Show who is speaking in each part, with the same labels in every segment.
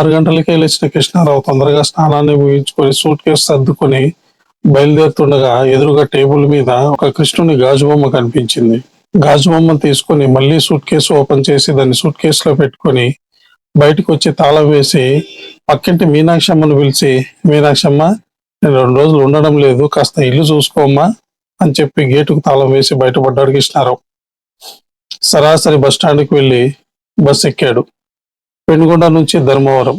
Speaker 1: ఆరు గంటలకే లేచిన కృష్ణారావు తొందరగా స్నానాన్ని ముగించుకొని సూట్ కేసు సర్దుకొని బయలుదేరుతుండగా ఎదురుగా టేబుల్ మీద ఒక కృష్ణుని గాజు బొమ్మ కనిపించింది. గాజు బొమ్మను తీసుకొని మళ్ళీ సూట్ కేసు ఓపెన్ చేసి దాన్ని సూట్ కేసులో పెట్టుకొని బయటకు వచ్చి తాళం వేసి పక్కింటి మీనాక్షమ్మను పిలిచి మీనాక్షమ్మ నేను రెండు రోజులు ఉండడం లేదు కాస్త ఇల్లు చూసుకోమ్మా అని చెప్పి గేటుకు తాళం వేసి బయటపడ్డాడు కృష్ణారావు. సరాసరి బస్ వెళ్ళి బస్ ఎక్కాడు. పెనుగొండ నుంచి ధర్మవరం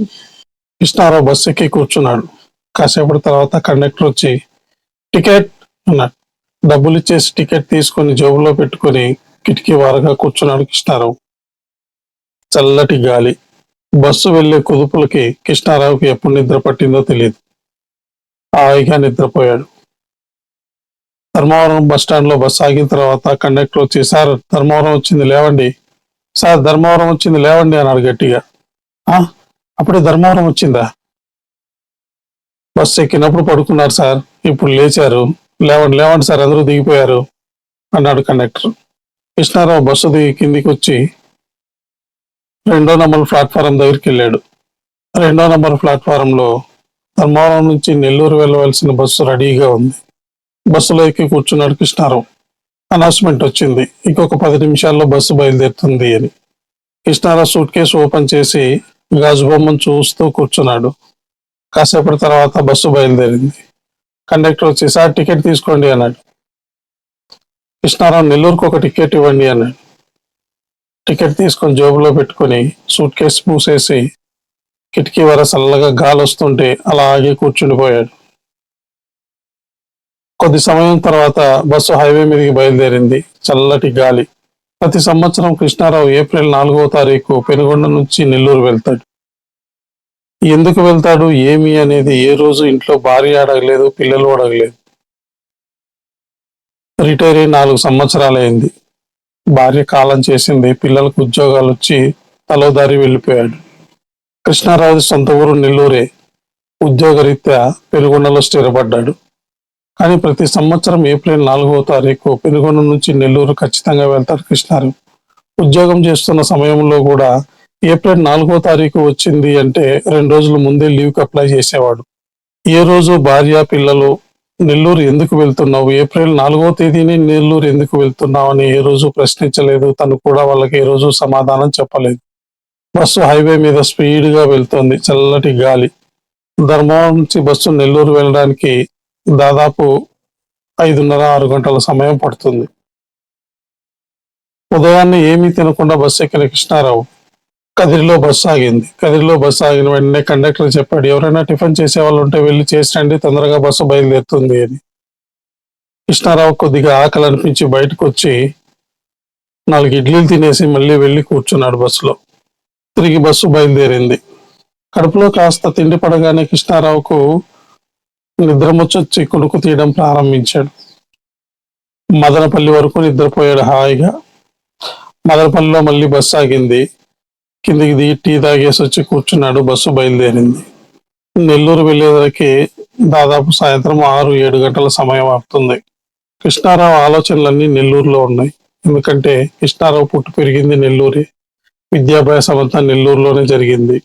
Speaker 1: కృష్ణారావు బస్ ఎక్కి కూర్చున్నాడు. కాసేపటి తర్వాత కండక్టర్ వచ్చి టికెట్ అన్నాడు. డబ్బులు ఇచ్చేసి టికెట్ తీసుకొని జేబులో పెట్టుకొని కిటికీ వారగా కూర్చున్నాడు కృష్ణారావు. చల్లటి గాలి. బస్సు వెళ్ళే కుదుపులకి కృష్ణారావుకి ఎప్పుడు నిద్ర పట్టిందో తెలియదు హాయిగా నిద్రపోయాడు. ధర్మవరం బస్ స్టాండ్లో బస్ ఆగిన తర్వాత కండక్టర్ వచ్చి సార్ ధర్మవరం వచ్చింది లేవండి. సార్ ధర్మవరం వచ్చింది లేవండి అన్నాడు గట్టిగా. అప్పుడే ధర్మవరం వచ్చిందా? బస్సు ఎక్కినప్పుడు పడుకున్నారు సార్. ఇప్పుడు లేచారు. లేవండి లేవండి సార్. అందరూ దిగిపోయారు అన్నాడు కండక్టర్. కృష్ణారావు బస్సు దిగి కిందికి వచ్చి రెండో నంబర్ ప్లాట్ఫారం దగ్గరికి వెళ్ళాడు. రెండో నంబర్ ప్లాట్ఫారంలో ధర్మవరం నుంచి నెల్లూరు వెళ్ళవలసిన బస్సు రెడీగా ఉంది. బస్సులో ఎక్కి కూర్చున్నాడు కృష్ణారావు. అనౌన్స్మెంట్ వచ్చింది. ఇంకొక పది నిమిషాల్లో బస్సు బయలుదేరుతుంది అని. కృష్ణారావు సూట్ కేసు ఓపెన్ చేసి గాజు బొమ్మను చూస్తూ కూర్చున్నాడు. కాసేపటి తర్వాత బస్సు బయలుదేరింది. కండక్టర్ వచ్చి సార్ టికెట్ తీసుకోండి అన్నాడు. కృష్ణారావు నెల్లూరుకు ఒక టికెట్ ఇవ్వండి అన్నాడు. టికెట్ తీసుకొని జేబులో పెట్టుకొని సూట్ కేసు మూసేసి కిటికీ వర చల్లగా గాలి వస్తుంటే అలాగే కూర్చుండిపోయాడు. కొద్ది సమయం తర్వాత బస్సు హైవే మీదకి బయలుదేరింది. చల్లటి గాలి. ప్రతి సంవత్సరం కృష్ణారావు ఏప్రిల్ నాలుగవ తారీఖు పెనుగొండ నుంచి నెల్లూరు వెళ్తాడు. ఎందుకు వెళ్తాడు? ఏమి అనేది ఏ రోజు ఇంట్లో భార్య అడగలేదు పిల్లలు అడగలేదు. రిటైర్ అయి నాలుగు సంవత్సరాలైంది భార్య కాలం చేసింది పిల్లలకు ఉద్యోగాలు వచ్చి తలోదారి వెళ్ళిపోయాడు. కృష్ణారావు సొంత ఊరు నెల్లూరే. ఉద్యోగరీత్యా పెనుగొండలో స్థిరపడ్డాడు. కానీ ప్రతి సంవత్సరం ఏప్రిల్ నాలుగవ తారీఖు పెనుగొండ నుంచి నెల్లూరు ఖచ్చితంగా వెళ్తారు కృష్ణారావు ఉద్యోగం చేస్తున్న సమయంలో కూడా ఏప్రిల్ నాలుగో తారీఖు వచ్చింది అంటే రెండు రోజుల ముందే లీవ్కి అప్లై చేసేవాడు. ఏ రోజు భార్య పిల్లలు నెల్లూరు ఎందుకు వెళ్తున్నావు? ఏప్రిల్ నాలుగో తేదీని నెల్లూరు ఎందుకు వెళ్తున్నావు అని ఏ రోజు ప్రశ్నించలేదు. తను కూడా వాళ్ళకి ఏ రోజు సమాధానం చెప్పలేదు. బస్సు హైవే మీద స్పీడ్గా వెళ్తుంది వెళ్తోంది. చల్లటి గాలి. ధర్మవరం నుంచి బస్సు నెల్లూరు వెళ్ళడానికి దాదాపు ఐదున్నర ఆరు గంటల సమయం పడుతుంది. ఉదయాన్నే ఏమీ తినకుండా బస్సు ఎక్కిన కృష్ణారావు కదిరిలో బస్సు ఆగింది. కదిరిలో బస్సు ఆగిన వెంటనే కండక్టర్ చెప్పాడు ఎవరైనా టిఫిన్ చేసే వాళ్ళు ఉంటే వెళ్ళి చేసిరండి తొందరగా బస్సు బయలుదేరుతుంది అని. కృష్ణారావు కొద్దిగా ఆకలి అనిపించి బయటకు వచ్చి నాలుగు ఇడ్లీలు తినేసి మళ్ళీ వెళ్ళి కూర్చున్నాడు బస్సులో. తిరిగి బస్సు బయలుదేరింది. కడుపులో కాస్త తిండి పడగానే కృష్ణారావుకు నిద్రమొచ్చొచ్చి కొడుకు తీయడం ప్రారంభించాడు. మదనపల్లి వరకు నిద్రపోయాడు హాయిగా. మదనపల్లిలో మళ్ళీ బస్సు ఆగింది. కిందికి దిగి టీ తాగేసి వచ్చి కూర్చున్నాడు. బస్సు బయలుదేరింది. నెల్లూరు వెళ్ళేసరికి దాదాపు సాయంత్రం ఆరు ఏడు గంటల సమయం అవుతుంది కృష్ణారావు ఆలోచనలన్నీ నెల్లూరులో ఉన్నాయి. ఎందుకంటే కృష్ణారావు పుట్టు పెరిగింది నెల్లూరే. విద్యాభ్యాసం అంతా నెల్లూరులోనే జరిగింది.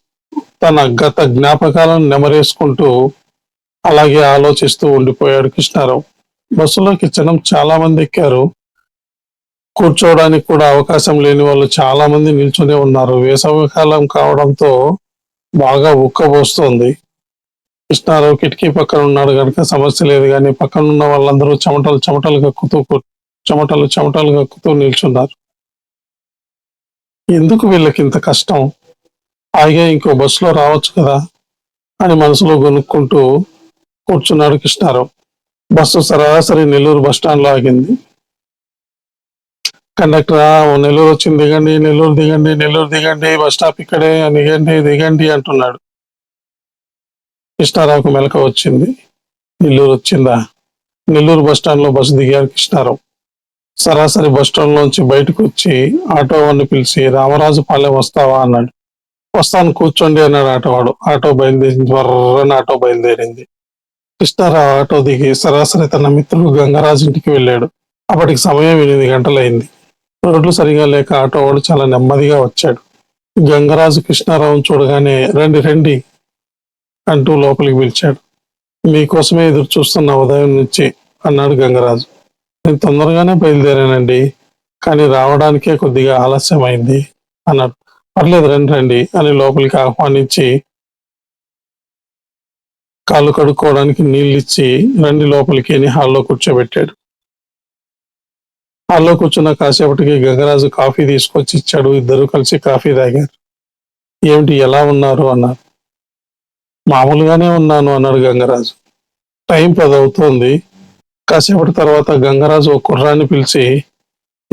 Speaker 1: తన గత జ్ఞాపకాలను నెమరేసుకుంటూ అలాగే ఆలోచిస్తూ ఉండిపోయాడు కృష్ణారావు. బస్సులోకి జనం చాలా మంది ఎక్కారు. కూర్చోవడానికి కూడా అవకాశం లేని వాళ్ళు చాలా మంది నిల్చునే ఉన్నారు. వేసవికాలం కావడంతో బాగా ఉక్కబోస్తోంది. కృష్ణారావు కిటికీ పక్కన ఉన్నాడు కనుక సమస్య లేదు. కానీ పక్కన ఉన్న వాళ్ళందరూ చెమటలు చెమటలు కక్కుతూ చెమటలు చెమటలు కక్కుతూ నిల్చున్నారు. ఎందుకు వీళ్ళకి ఇంత కష్టం? హాయిగా ఇంకో బస్సులో రావచ్చు కదా అని మనసులో కొనుక్కుంటూ కూర్చున్నాడు కృష్ణారావు. బస్సు సరాసరి నెల్లూరు బస్ స్టాండ్లో ఆగింది. కండక్టర్ నెల్లూరు వచ్చింది దిగండి నెల్లూరు దిగండి నెల్లూరు దిగండి బస్ స్టాప్ ఇక్కడే దిగండి దిగండి అంటున్నాడు. కృష్ణారావుకు మెలక వచ్చింది. నెల్లూరు వచ్చిందా? నెల్లూరు బస్ స్టాండ్లో బస్సు దిగారు కృష్ణారావు. సరాసరి బస్ స్టాండ్ లోంచి బయటకు వచ్చి ఆటో వాడిని పిలిచి రామరాజు పాలెం వస్తావా? అన్నాడు. వస్తాను కూర్చోండి అన్నాడు ఆటోవాడు. ఆటో బయలుదేరింది. వర్రని ఆటో బయలుదేరింది. కృష్ణారావు ఆటో దిగి సరాసరి తన మిత్రుడు గంగరాజు ఇంటికి వెళ్ళాడు. అప్పటికి సమయం ఎనిమిది గంటలైంది. రోడ్లు సరిగా లేక ఆటో వాడు చాలా నెమ్మదిగా వచ్చాడు. గంగరాజు కృష్ణారావును చూడగానే రండి రండి అంటూ లోపలికి పిలిచాడు. మీకోసమే ఎదురు చూస్తున్న ఉదయం నుంచి అన్నాడు గంగరాజు. నేను తొందరగానే బయలుదేరానండి కానీ రావడానికే కొద్దిగా ఆలస్యమైంది అన్నాడు. పర్లేదు రండి రండి అని లోపలికి ఆహ్వానించి కాళ్ళు కడుక్కోవడానికి నీళ్ళు ఇచ్చి రండి లోపలికి అని హాల్లో కూర్చోబెట్టాడు. హాల్లో కూర్చున్న కాసేపటికి గంగరాజు కాఫీ తీసుకొచ్చి ఇచ్చాడు. ఇద్దరు కలిసి కాఫీ తాగారు. ఏమిటి ఎలా ఉన్నారు? అన్నారు. మామూలుగానే ఉన్నాను అన్నాడు గంగరాజు. టైం పదవుతోంది. కాసేపటి తర్వాత గంగరాజు ఒక కుర్రాన్ని పిలిచి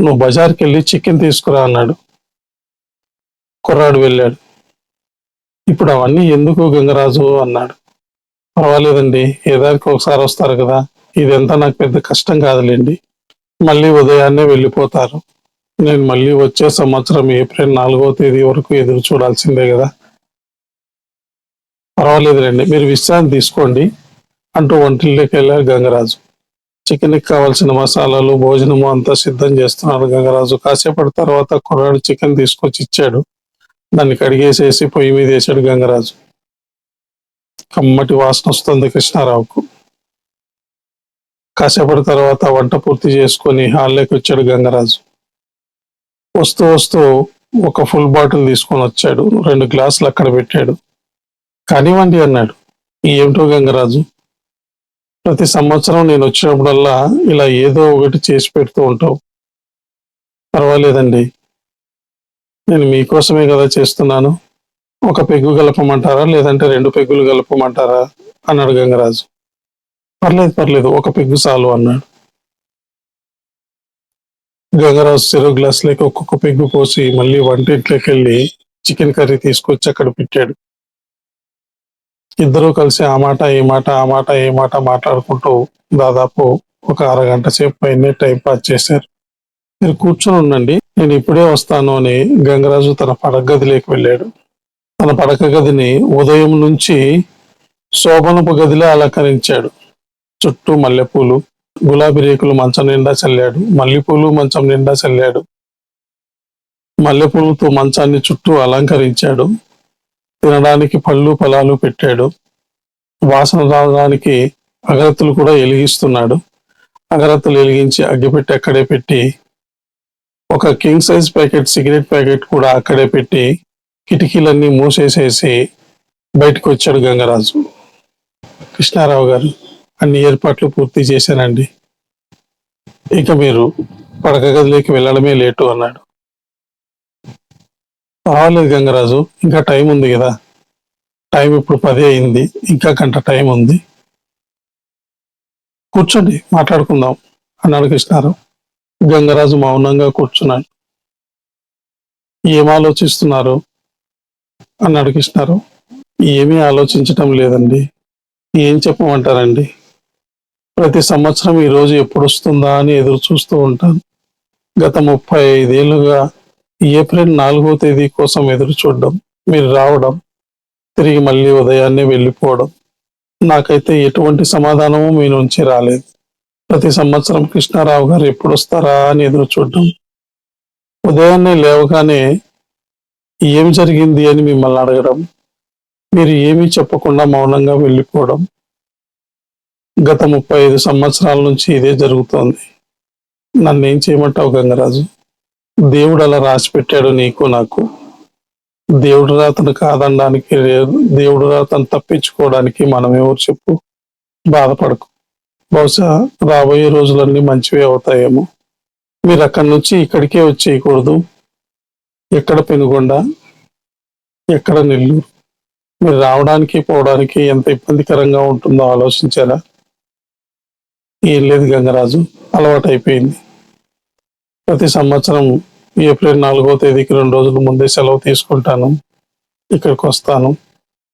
Speaker 1: నువ్వు బజార్కి వెళ్ళి చికెన్ తీసుకురా అన్నాడు. కుర్రాడు వెళ్ళాడు. ఇప్పుడు అవన్నీ ఎందుకు గంగరాజు? అన్నాడు. పర్వాలేదండి. ఏదానికి ఒకసారి వస్తారు కదా. ఇదంతా నాకు పెద్ద కష్టం కాదులేండి. మళ్ళీ ఉదయాన్నే వెళ్ళిపోతారు. నేను మళ్ళీ వచ్చే సంవత్సరం ఏప్రిల్ నాలుగో తేదీ వరకు ఎదురు చూడాల్సిందే కదా. పర్వాలేదులేండి. మీరు విశ్రాంతి తీసుకోండి. అంటూ వంటిల్లోకి వెళ్ళారు గంగరాజు. చికెన్కి కావాల్సిన మసాలాలు భోజనము అంతా సిద్ధం చేస్తున్నాడు గంగరాజు. కాసేపటి తర్వాత కుర్రాడు చికెన్ తీసుకొచ్చి ఇచ్చాడు. దాన్ని కడిగేసేసి పొయ్యి మీద వేసాడు గంగరాజు. కమ్మటి వాసన వస్తుంది కృష్ణారావుకు. కాసేపటి తర్వాత వంట పూర్తి చేసుకొని హాల్లోకి వచ్చాడు గంగరాజు. వస్తూ వస్తూ ఒక ఫుల్ బాటిల్ తీసుకొని వచ్చాడు. రెండు గ్లాసులు అక్కడ పెట్టాడు. కానివ్వండి అన్నాడు. ఏమిటో గంగరాజు? ప్రతి సంవత్సరం నేను వచ్చినప్పుడల్లా ఇలా ఏదో ఒకటి చేసి పెడుతూ ఉంటావు. పర్వాలేదండి. నేను మీకోసమే కదా చేస్తున్నాను. ఒక పెగ్గు కలపమంటారా? లేదంటే రెండు పెగ్గులు కలపమంటారా? అన్నాడు గంగరాజు. పర్లేదు పర్లేదు ఒక పెగ్గు చాలు అన్నాడు. గంగరాజు చెరువు గ్లాసులకి ఒక్కొక్క పెగ్గు పోసి మళ్ళీ వంటింట్లోకి వెళ్ళి చికెన్ కర్రీ తీసుకొచ్చి అక్కడ పెట్టాడు. ఇద్దరూ కలిసి ఆ మాట ఈ మాట ఆ మాట ఏ మాట మాట్లాడుకుంటూ దాదాపు ఒక అరగంట సేపు పైనే టైం పాస్ చేశారు. మీరు కూర్చొని ఉండండి నేను ఇప్పుడే వస్తాను అని గంగరాజు తన పడగదిలోకి వెళ్ళాడు. తన పడక గదిని ఉదయం నుంచి శోభనపు గదిలో అలంకరించాడు. చుట్టూ మల్లెపూలు గులాబీ రేకులు మంచం నిండా చల్లాడు. మల్లెపూలు మంచం నిండా చల్లాడు. మల్లెపూలతో మంచాన్ని చుట్టూ అలంకరించాడు. తినడానికి పళ్ళు పొలాలు పెట్టాడు. వాసన రావడానికి అగరత్తులు కూడా వెలిగిస్తున్నాడు. అగరత్తులు వెలిగించి అగ్గిపెట్టి అక్కడే పెట్టి ఒక king size packet cigarette packet కూడా అక్కడే పెట్టి కిటికీలన్నీ మూసేసేసి బయటకు వచ్చాడు గంగరాజు. కృష్ణారావు గారు అన్ని ఏర్పాట్లు పూర్తి చేశానండి ఇక మీరు పడక గదిలోకి వెళ్ళడమే లేటు అన్నాడు. పర్వాలేదు గంగరాజు ఇంకా టైం ఉంది కదా. టైం ఇప్పుడు పదే అయింది ఇంకా గంట టైం ఉంది. కూర్చోండి మాట్లాడుకుందాం అన్నాడు కృష్ణారావు. గంగరాజు మౌనంగా కూర్చున్నాడు. ఏం ఆలోచిస్తున్నారు? అని కృష్ణారావు ఏమీ ఆలోచించటం లేదండి. ఏం చెప్పమంటారండి? ప్రతి సంవత్సరం ఈ రోజు ఎప్పుడు వస్తుందా అని ఎదురు చూస్తూ ఉంటాను. గత ముప్పై ఐదేళ్ళుగా ఏప్రిల్ నాలుగో తేదీ కోసం ఎదురు చూడడం మీరు రావడం తిరిగి మళ్ళీ ఉదయాన్నే వెళ్ళిపోవడం నాకైతే ఎటువంటి సమాధానము మీ నుంచి రాలేదు. ప్రతి సంవత్సరం కృష్ణారావు గారు ఎప్పుడు వస్తారా అని ఎదురు చూడడం. ఉదయాన్నే లేవగానే ఏం జరిగింది అని మిమ్మల్ని అడగడం మీరు ఏమీ చెప్పకుండా మౌనంగా వెళ్ళిపోవడం గత ముప్పై ఐదు సంవత్సరాల నుంచి ఇదే జరుగుతోంది. నన్ను ఏం చేయమంటావు గంగరాజు? దేవుడు అలా రాసి పెట్టాడు నీకు నాకు. దేవుడు రాతను కాదనడానికి దేవుడు రాతను తప్పించుకోవడానికి మనం ఎవరు చెప్పు? బాధపడకు. బహుశా రాబోయే రోజులన్నీ మంచివే అవుతాయేమో. మీరు అక్కడి నుంచి ఇక్కడికే వచ్చేయకూడదు. ఎక్కడ పెనుగొండ ఎక్కడ నెల్లూరు? మీరు రావడానికి పోవడానికి ఎంత ఇబ్బందికరంగా ఉంటుందో ఆలోచించారా? ఏం లేదు గంగరాజు అలవాటు అయిపోయింది ప్రతి సంవత్సరం ఏప్రిల్ నాలుగో తేదీకి రెండు రోజుల ముందే సెలవు తీసుకుంటాను ఇక్కడికి వస్తాను.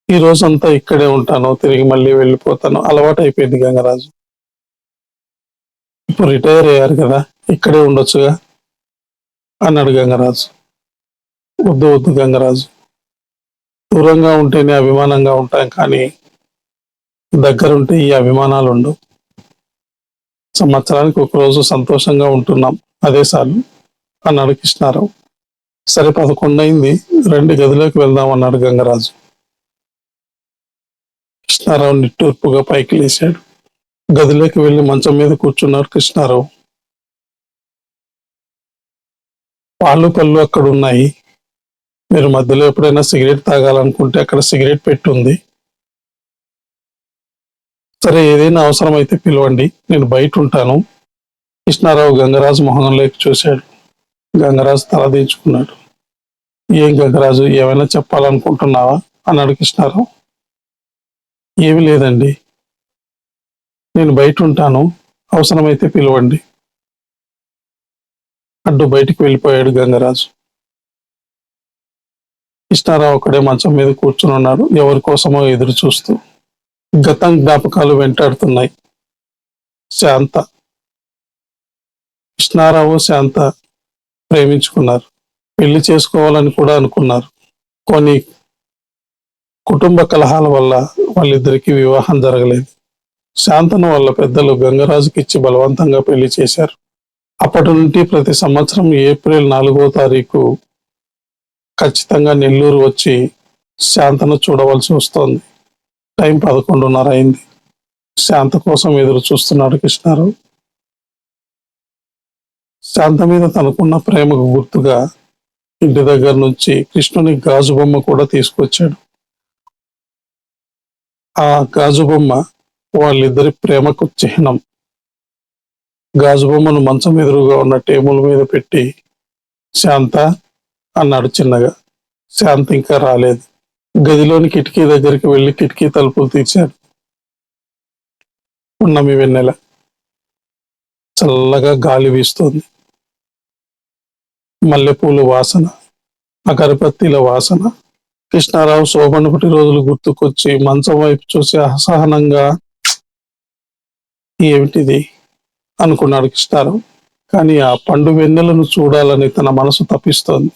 Speaker 1: ఈ రోజంతా ఇక్కడే ఉంటాను తిరిగి మళ్ళీ వెళ్ళిపోతాను. అలవాటు అయిపోయింది గంగరాజు. ఇప్పుడు రిటైర్ అయ్యారు కదా ఇక్కడే ఉండొచ్చుగా? అన్నాడు గంగరాజు. వద్దు గంగరాజు. దూరంగా ఉంటేనే అభిమానంగా ఉంటాం కానీ దగ్గరుంటే ఈ అభిమానాలు ఉండవు సంవత్సరానికి ఒక రోజు సంతోషంగా ఉంటున్నాం. అదే సార్లు అన్నాడు కృష్ణారావు. సరే పదకొండు అయింది రెండు గదిలోకి వెళ్దాం అన్నాడు గంగరాజు. కృష్ణారావు నిట్టూర్పుగా పైకి లేచాడు. గదిలోకి వెళ్ళి మంచం మీద కూర్చున్నారు కృష్ణారావు. పాలు పళ్ళు అక్కడ ఉన్నాయి మీరు మధ్యలో ఎప్పుడైనా సిగరెట్ తాగాలనుకుంటే అక్కడ సిగరెట్ పెట్టుంది. సరే ఏదైనా అవసరమైతే పిలవండి. నేను బయట ఉంటాను కృష్ణారావు గంగరాజు మొహంలోకి చూశాడు. గంగరాజు తలదించుకున్నాడు ఏం గంగరాజు ఏమైనా చెప్పాలనుకుంటున్నావా? అన్నాడు కృష్ణారావు. ఏమీ లేదండి. నేను బయట ఉంటాను అవసరమైతే పిలవండి. అడ్డు బయటికి వెళ్ళిపోయాడు గంగరాజు. కృష్ణారావు అక్కడే మంచం మీద కూర్చుని ఉన్నాడు. ఎవరి కోసమో ఎదురు చూస్తూ గతం జ్ఞాపకాలు వెంటాడుతున్నాయి. శాంత. కృష్ణారావు శాంత ప్రేమించుకున్నారు. పెళ్ళి చేసుకోవాలని కూడా అనుకున్నారు. కొన్ని కుటుంబ కలహాల వల్ల వాళ్ళిద్దరికీ వివాహం జరగలేదు. శాంతను వాళ్ళ పెద్దలు గంగరాజుకి ఇచ్చి బలవంతంగా పెళ్ళి చేశారు. అప్పటి నుండి ప్రతి సంవత్సరం ఏప్రిల్ నాలుగో తారీఖు ఖచ్చితంగా నెల్లూరు వచ్చి శాంతను చూడవలసి వస్తోంది. టైం పదకొండున్నర అయింది. శాంత కోసం ఎదురు చూస్తున్నాడు కృష్ణారావు. శాంత మీద తనకున్న ప్రేమకు గుర్తుగా ఇంటి దగ్గర నుంచి కృష్ణుని గాజు బొమ్మ కూడా తీసుకొచ్చాడు. ఆ గాజు బొమ్మ వాళ్ళిద్దరి ప్రేమకు చిహ్నం. గాజు బొమ్మను మంచం ఎదురుగా ఉన్న టేబుల్ మీద పెట్టి శాంత అన్నాడు చిన్నగా. శాంతి ఇంకా రాలేదు. గదిలోని కిటికీ దగ్గరికి వెళ్ళి కిటికీ తలుపులు తీర్చాడు ఉన్నమి వెన్నెల. చల్లగా గాలి వీస్తోంది. మల్లెపూలు వాసన అగరబత్తీల వాసన కృష్ణారావు శోభనపటి రోజులు గుర్తుకొచ్చి మంచం వైపు చూసి అసహనంగా ఏమిటిది? అనుకున్నాడు కృష్ణారావు. కానీ ఆ పండు వెన్నెలను చూడాలని తన మనసు తప్పిస్తోంది.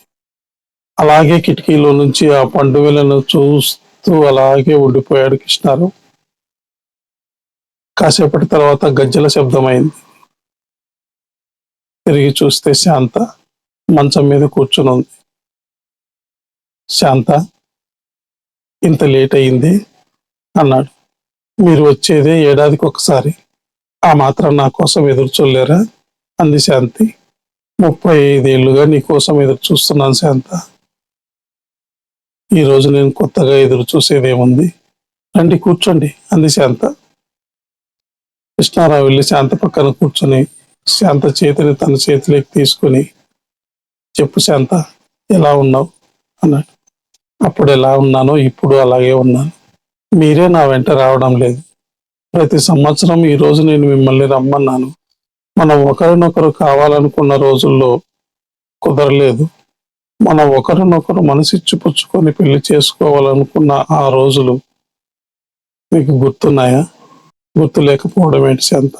Speaker 1: అలాగే కిటికీలో నుంచి ఆ పండుగలను చూస్తూ అలాగే ఉండిపోయాడు కృష్ణారావు. కాసేపటి తర్వాత గజ్జల శబ్దమైంది. తిరిగి చూస్తే శాంత మంచం మీద కూర్చుని ఉంది. శాంత ఇంత లేట్ అయింది అన్నాడు. మీరు వచ్చేదే ఏడాదికి ఒకసారి. ఆ మాత్రం నా కోసం ఎదురు చూడలేరా? అంది శాంతి. ముప్పై ఐదేళ్ళుగా నీ కోసం ఎదురు చూస్తున్నాను శాంత. ఈరోజు నేను కొత్తగా ఎదురు చూసేదేముంది? రండి కూర్చోండి అంది శాంత. కృష్ణారావు వెళ్ళి శాంత పక్కన కూర్చొని శాంత చేతిని తన చేతిలోకి తీసుకుని చెప్పు శాంత ఎలా ఉన్నావు? అన్నాడు. అప్పుడు ఎలా ఉన్నానో ఇప్పుడు అలాగే ఉన్నాను. మీరే నా వెంట రావడం లేదు. ప్రతి సంవత్సరం ఈ రోజు నేను మిమ్మల్ని రమ్మన్నాను. మనం ఒకరినొకరు కావాలనుకున్న రోజుల్లో కుదరలేదు. మనం ఒకరినొకరు మనసిచ్చిపుచ్చుకొని పెళ్ళి చేసుకోవాలనుకున్న ఆ రోజులు మీకు గుర్తున్నాయా? గుర్తు లేకపోవడం ఏంటి అంత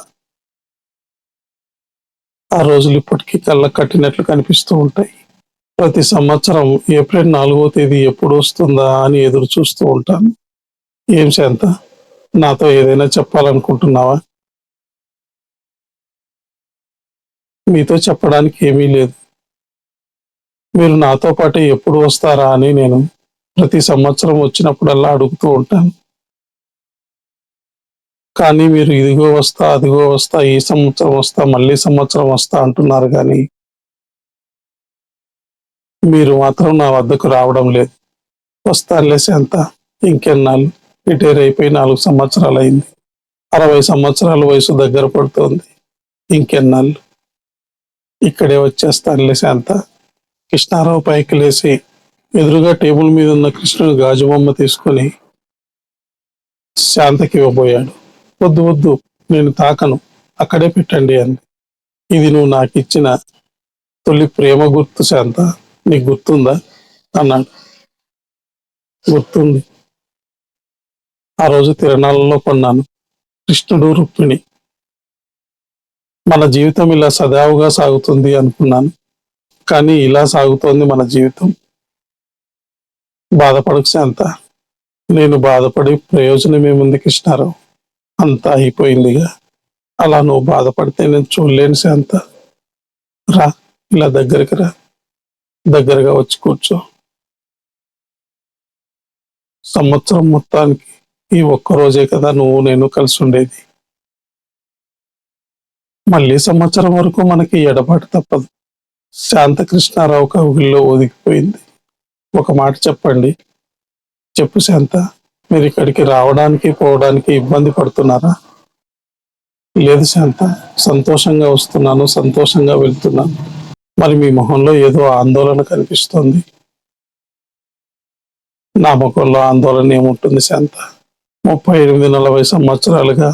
Speaker 1: ఆ రోజులు ఇప్పటికీ కళ్ళ కట్టినట్లు కనిపిస్తూ ఉంటాయి. ప్రతి సంవత్సరం ఏప్రిల్ నాలుగో తేదీ ఎప్పుడు వస్తుందా అని ఎదురు చూస్తూ ఉంటాను. ఏం శాంత? నాతో ఏదైనా చెప్పాలనుకుంటున్నావా? మీతో చెప్పడానికి ఏమీ లేదు. మీరు నాతో పాటు ఎప్పుడు వస్తారా అని నేను ప్రతి సంవత్సరం వచ్చినప్పుడల్లా అడుగుతూ ఉంటాను. కానీ మీరు ఇదిగో వస్తా అదిగో వస్తా ఈ సంవత్సరం వస్తా మళ్ళీ సంవత్సరం వస్తా అంటున్నారు కానీ మీరు మాత్రం నా వద్దకు రావడం లేదు. వస్తానులే శాంత ఇంకెన్నాళ్ళు? రిటైర్ అయిపోయి నాలుగు సంవత్సరాలు అయింది అరవై సంవత్సరాల వయసు దగ్గర పడుతోంది. ఇంకెన్నాళ్ళు? ఇక్కడే వచ్చేస్తానులే శాంత. కృష్ణారావు పైకి లేచి ఎదురుగా టేబుల్ మీద ఉన్న కృష్ణుడు గాజు బొమ్మ తీసుకొని శాంతకి ఇవ్వబోయాడు. వద్దు వద్దు నేను తాకను అక్కడే పెట్టండి అంది. ఇది నువ్వు నాకు ఇచ్చిన తొలి ప్రేమ గుర్తు శాంత. నీకు గుర్తుందా? అన్నాడు. గుర్తుంది. ఆ రోజు తిరణాలలో కొన్నాను. కృష్ణుడు రుక్మిణి. మన జీవితం ఇలా సదావుగా సాగుతుంది అనుకున్నాను. కానీ ఇలా సాగుతోంది మన జీవితం. బాధపడకు శాంత. నేను బాధపడి ప్రయోజనం ఏముంది కృష్ణారావు? అంతా అయిపోయిందిగా. అలా నువ్వు బాధపడితే నేను చూడలేను శాంత. రా ఇలా దగ్గరికి రా. దగ్గరగా వచ్చి కూర్చో. సంవత్సరం మొత్తానికి ఈ ఒక్క రోజే కదా నువ్వు నేను కలిసి ఉండేది. మళ్ళీ సంవత్సరం వరకు మనకి ఎడబాటు తప్పదు. శాంతకృష్ణారావు కవుల్లో ఒదిగిపోయింది. ఒక మాట చెప్పండి. చెప్పు శాంత మీరు ఇక్కడికి రావడానికి పోవడానికి ఇబ్బంది పడుతున్నారా? లేదు శాంత సంతోషంగా వస్తున్నాను సంతోషంగా వెళ్తున్నాను. మరి మీ మొహంలో ఏదో ఆందోళన కనిపిస్తోంది. నా ముఖంలో ఆందోళన ఏముంటుంది శాంత? ముప్పై ఎనిమిది నలభై సంవత్సరాలుగా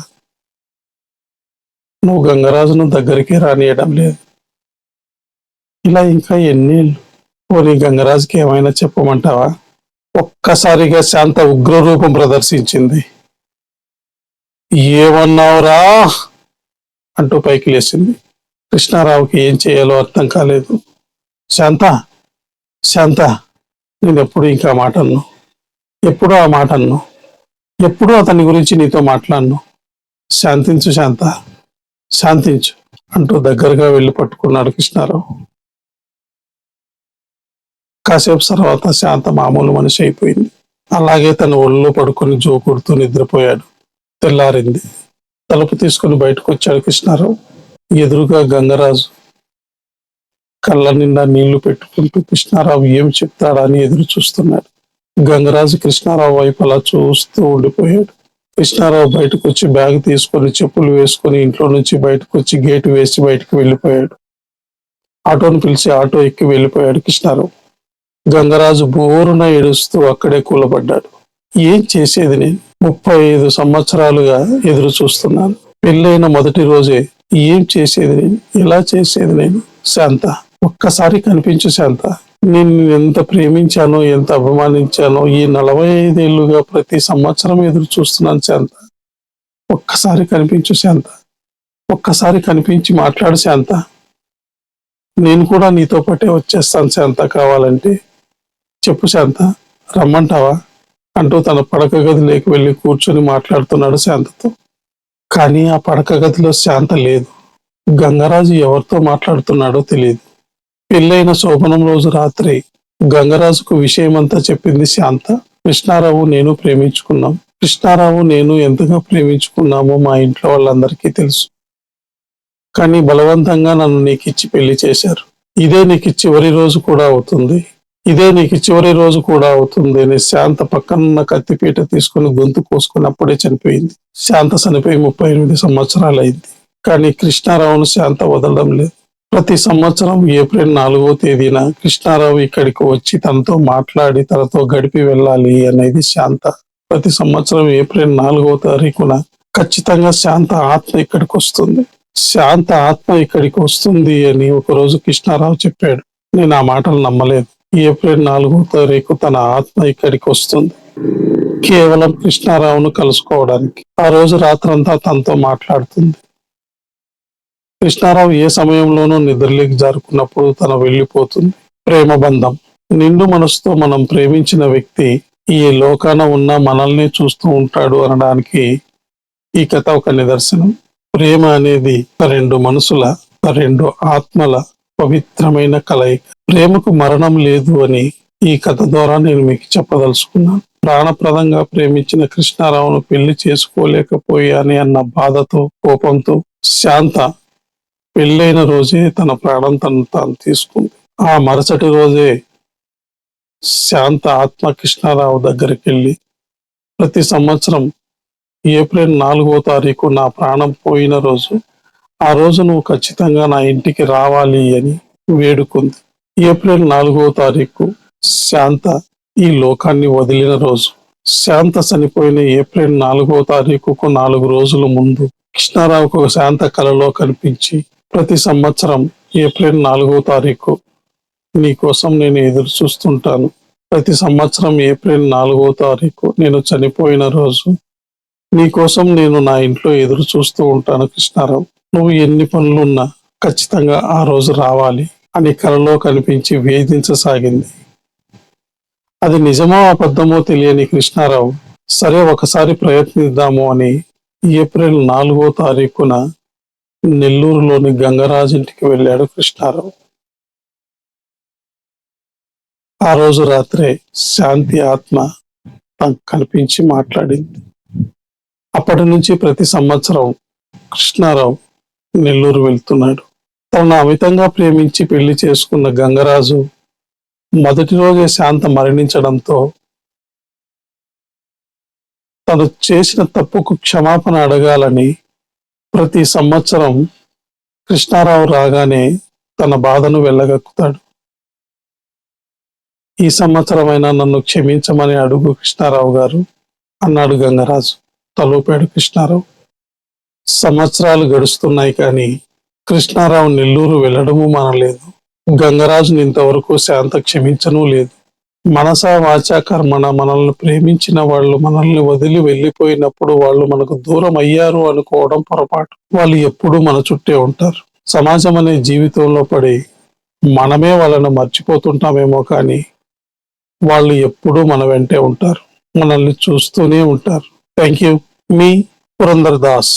Speaker 1: నువ్వు గంగరాజును దగ్గరికి రానియడం లేదు. ఇలా ఇంకా ఎన్నేళ్ళు ఓరి గంగరాజుకి ఏమైనా చెప్పమంటావా? ఒక్కసారిగా శాంత ఉగ్ర రూపం ప్రదర్శించింది. ఏమన్నావురా? అంటూ పైకి లేచింది. కృష్ణారావుకి ఏం చేయాలో అర్థం కాలేదు. శాంత శాంత నేను ఎప్పుడు ఇంకా మాట అన్ను? ఎప్పుడూ ఆ మాట అన్ను? ఎప్పుడూ అతని గురించి నీతో మాట్లాడను? శాంతించు శాంత శాంతించు అంటూ దగ్గరగా వెళ్ళి పట్టుకున్నాడు కృష్ణారావు. కాసేపు తర్వాత శాంత మామూలు మనిషి అయిపోయింది. అలాగే తన ఒళ్ళో పడుకొని జోకుడుతూ నిద్రపోయాడు. తెల్లారింది. తలుపు తీసుకుని బయటకు వచ్చాడు కృష్ణారావు. ఎదురుగా గంగరాజు. కళ్ళ నిండా నీళ్ళు పెట్టుకుంటూ కృష్ణారావు ఏం చెప్తాడా అని ఎదురు చూస్తున్నాడు. గంగరాజు కృష్ణారావు వైపు అలా చూస్తూ ఉండిపోయాడు. కృష్ణారావు బయటకు వచ్చి బ్యాగ్ తీసుకొని చెప్పులు వేసుకొని ఇంట్లో నుంచి బయటకు వచ్చి గేటు వేసి బయటకు వెళ్ళిపోయాడు. ఆటోను పిలిచి ఆటో ఎక్కి వెళ్ళిపోయాడు కృష్ణారావు. గంగరాజు బోరున ఏడుస్తూ అక్కడే కూలబడ్డాడు. ఏం చేసేది నేను? ముప్పై ఐదు సంవత్సరాలుగా ఎదురు చూస్తున్నాను. పెళ్ళైన మొదటి రోజే ఏం చేసేది నేను? ఎలా చేసేది నేను? శాంత ఒక్కసారి కనిపించు శాంత. నేను ఎంత ప్రేమించానో ఎంత అభిమానించానో ఈ నలభై ఐదేళ్ళుగా ప్రతి సంవత్సరం ఎదురు చూస్తున్నాను శాంత. ఒక్కసారి కనిపించు శాంత. ఒక్కసారి కనిపించి మాట్లాడు శాంత. నేను కూడా నీతో పాటే వచ్చేస్తాను శాంత కావాలంటే. చెప్పు శాంత రమ్మంటావా? అంటూ తన పడక గదిలోకి వెళ్ళి కూర్చొని మాట్లాడుతున్నాడు శాంతతో. కానీ ఆ పడక గదిలో శాంత లేదు. గంగరాజు ఎవరితో మాట్లాడుతున్నాడో తెలియదు పెళ్ళైన శోభనం రోజు రాత్రి గంగరాజుకు విషయమంతా చెప్పింది శాంత. కృష్ణారావు నేను ప్రేమించుకున్నాం. కృష్ణారావు నేను ఎంతగా ప్రేమించుకున్నామో మా ఇంట్లో వాళ్ళందరికీ తెలుసు. కానీ బలవంతంగా నన్ను నీకు ఇచ్చి పెళ్ళి చేశారు. ఇదే నీకు చివరి రోజు కూడా అవుతుంది. ఇదే నీకు చివరి రోజు కూడా అవుతుంది అని శాంత పక్కనున్న కత్తిపీట తీసుకుని గొంతు కోసుకుని అప్పుడే చనిపోయింది. శాంత చనిపోయి ముప్పై ఎనిమిది సంవత్సరాలు అయింది కానీ కృష్ణారావును శాంత వదలడం లేదు. ప్రతి సంవత్సరం ఏప్రిల్ నాలుగో తేదీన కృష్ణారావు ఇక్కడికి వచ్చి తనతో మాట్లాడి తనతో గడిపి వెళ్ళాలి అనేది శాంత. ప్రతి సంవత్సరం ఏప్రిల్ నాలుగో తారీఖున ఖచ్చితంగా శాంత ఆత్మ ఇక్కడికి వస్తుంది. శాంత ఆత్మ ఇక్కడికి వస్తుంది అని ఒకరోజు కృష్ణారావు చెప్పాడు. నేను ఆ మాటలు నమ్మలేదు. ఏప్రిల్ నాలుగో తారీఖు తన ఆత్మ ఇక్కడికి వస్తుంది. కేవలం కృష్ణారావును కలుసుకోవడానికి. ఆ రోజు రాత్రంతా తనతో మాట్లాడుతుంది. కృష్ణారావు ఏ సమయంలోనూ నిద్రలేకి జారుకున్నప్పుడు తన వెళ్ళిపోతుంది. ప్రేమ బంధం. నిండు మనసుతో మనం ప్రేమించిన వ్యక్తి ఈ లోకాన ఉన్న మనల్ని చూస్తూ ఉంటాడు అనడానికి ఈ కథ ఒక నిదర్శనం. ప్రేమ అనేది రెండు మనసుల రెండు ఆత్మల పవిత్రమైన కలయిక. ప్రేమకు మరణం లేదు అని ఈ కథ ద్వారా నేను మీకు చెప్పదలుచుకున్నాను. ప్రాణప్రదంగా ప్రేమించిన కృష్ణారావును పెళ్ళి చేసుకోలేకపోయాని అన్న బాధతో కోపంతో శాంత పెళ్ళైన రోజే తన ప్రాణం తను తాను తీసుకుంది. ఆ మరుసటి రోజే శాంత ఆత్మ కృష్ణారావు దగ్గరికి వెళ్ళి ప్రతి సంవత్సరం ఏప్రిల్ నాలుగో తారీఖు నా ప్రాణం పోయిన రోజు ఆ రోజు నువ్వు ఖచ్చితంగా నా ఇంటికి రావాలి అని వేడుకుంది. ఏప్రిల్ నాలుగో తారీఖు శాంత ఈ లోకాన్ని వదిలిన రోజు. శాంత చనిపోయిన ఏప్రిల్ నాలుగో తారీఖుకు నాలుగు రోజుల ముందు కృష్ణారావుకు ఒక శాంత కలలో కనిపించి ప్రతి సంవత్సరం ఏప్రిల్ నాలుగో తారీఖు నీ కోసం నేను ఎదురు చూస్తుంటాను. ప్రతి సంవత్సరం ఏప్రిల్ నాలుగో తారీఖు నేను చనిపోయిన రోజు నీకోసం నేను నా ఇంట్లో ఎదురు చూస్తూ ఉంటాను కృష్ణారావు. నువ్వు ఎన్ని పనులున్నా ఖచ్చితంగా ఆ రోజు రావాలి. అని కలలో కనిపించి వేధించసాగింది. అది నిజమో అబద్ధమో తెలియని కృష్ణారావు సరే ఒకసారి ప్రయత్నిద్దాము అని ఏప్రిల్ నాలుగో తారీఖున నెల్లూరులోని గంగరాజింటికి వెళ్ళాడు కృష్ణారావు. ఆ రోజు రాత్రే శాంతి ఆత్మ తనకు కనిపించి మాట్లాడింది. అప్పటి నుంచి ప్రతి సంవత్సరం కృష్ణారావు నెల్లూరు వెళ్తున్నాడు. తను అమితంగా ప్రేమించి పెళ్ళి చేసుకున్న గంగరాజు మొదటి రోజే శాంత మరణించడంతో తను చేసిన తప్పుకు క్షమాపణ అడగాలని ప్రతి సంవత్సరం కృష్ణారావు రాగానే తన బాధను వెళ్ళగక్కుతాడు. ఈ సంవత్సరమైనా నన్ను క్షమించమని అడుగు కృష్ణారావు గారు అన్నాడు గంగరాజు. తలూపాడు కృష్ణారావు. సంవత్సరాలు గడుస్తున్నాయి కానీ కృష్ణారావు నెల్లూరు వెళ్ళడము మానలేదు. గంగరాజుని ఇంతవరకు శాంత క్షమించనూ లేదు. మనస వాచ కర్మణ మనల్ని ప్రేమించిన వాళ్ళు మనల్ని వదిలి వెళ్ళిపోయినప్పుడు వాళ్ళు మనకు దూరం అయ్యారు అనుకోవడం పొరపాటు. వాళ్ళు ఎప్పుడూ మన చుట్టే ఉంటారు. సమాజం అనే జీవితంలో పడి మనమే వాళ్ళని మర్చిపోతుంటామేమో కానీ వాళ్ళు ఎప్పుడూ మన వెంటే ఉంటారు. మనల్ని చూస్తూనే ఉంటారు. Thank you. Me Purandar Das